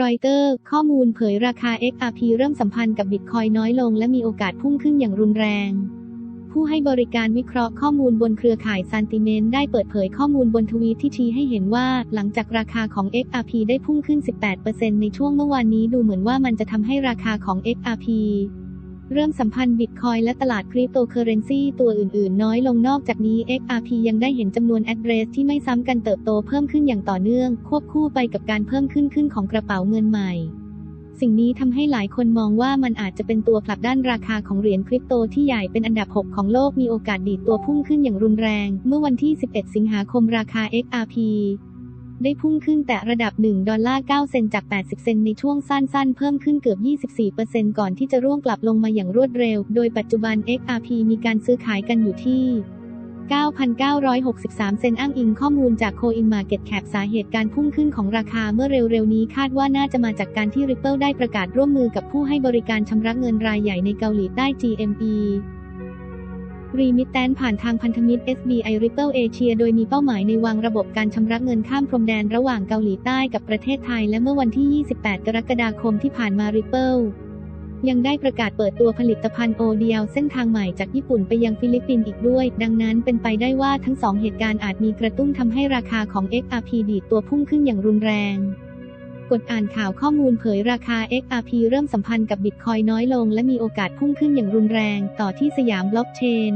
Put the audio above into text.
รอยเตอร์ ข้อมูลเผยราคา XRP เริ่มสัมพันธ์กับบิตคอยน้อยลงและมีโอกาสพุ่งขึ้นอย่างรุนแรง ผู้ให้บริการวิเคราะห์ข้อมูลบนเครือข่ายซันติเมนได้เปิดเผยข้อมูลบนทวีตที่ชี้ให้เห็นว่า หลังจากราคาของ XRP ได้พุ่งขึ้น 18%ในช่วงเมื่อวานนี้ดูเหมือนว่ามันจะทำให้ราคาของ XRP เริ่มสัมพันธ์บิตคอยและตลาดคริปโตเคอเรนซีตัวอื่น ๆ น้อยลงนอกจากนี้ XRP ยังได้เห็นจำนวน address ที่ไม่ซ้ำกันเติบโตเพิ่มขึ้นอย่างต่อเนื่อง ควบคู่ไปกับการเพิ่มขึ้นขึ้นของกระเป๋าเงินใหม่ สิ่งนี้ทำให้หลายคนมองว่ามันอาจจะเป็นตัวผลักดันราคาของเหรียญคริปโตที่ใหญ่เป็นอันดับ 6 ของโลกมีโอกาสดีดตัวพุ่งขึ้นอย่างรุนแรง เมื่อวันที่ 11 สิงหาคมราคา XRP ได้พุ่งขึ้นแต่ระดับ 1 ดอลลาร์ 9 เซนจาก 80 เซนในช่วงสั้นๆ เพิ่มขึ้นเกือบ 24%ก่อนที่จะร่วงกลับลงมาอย่างรวดเร็ว โดยปัจจุบัน XRP มีการซื้อขายกันอยู่ที่ 9,963 เซนอ้างอิงข้อมูลจาก CoinMarketCap สาเหตุการพุ่งขึ้นของราคาเมื่อเร็วๆ นี้คาดว่าน่าจะมาจากการที่ Ripple ได้ประกาศร่วมมือกับผู้ให้บริการชำระเงินรายใหญ่ในเกาหลีใต้ GME รีมิตแตนผ่านทางพันธมิตร SBI Ripple Asia โดยมีเป้าหมายในวางระบบการชำระเงินข้ามพรมแดนระหว่างเกาหลีใต้กับประเทศไทย และเมื่อวันที่ 28 กรกฎาคมที่ผ่านมา Ripple ยังได้ประกาศเปิดตัวผลิตภัณฑ์ ODL เส้นทางใหม่จากญี่ปุ่นไปยังฟิลิปปินส์อีกด้วย ดังนั้นเป็นไปได้ว่าทั้งสองเหตุการณ์อาจมีกระตุ้นทำให้ราคาของ XRP ดีดตัวพุ่งขึ้นอย่างรุนแรง กดอ่านข่าวข้อมูลเผยราคา XRP เริ่มสัมพันธ์กับบิตคอยน้อยลง และมีโอกาสพุ่งขึ้นอย่างรุนแรงต่อที่สยามบล็อกเชน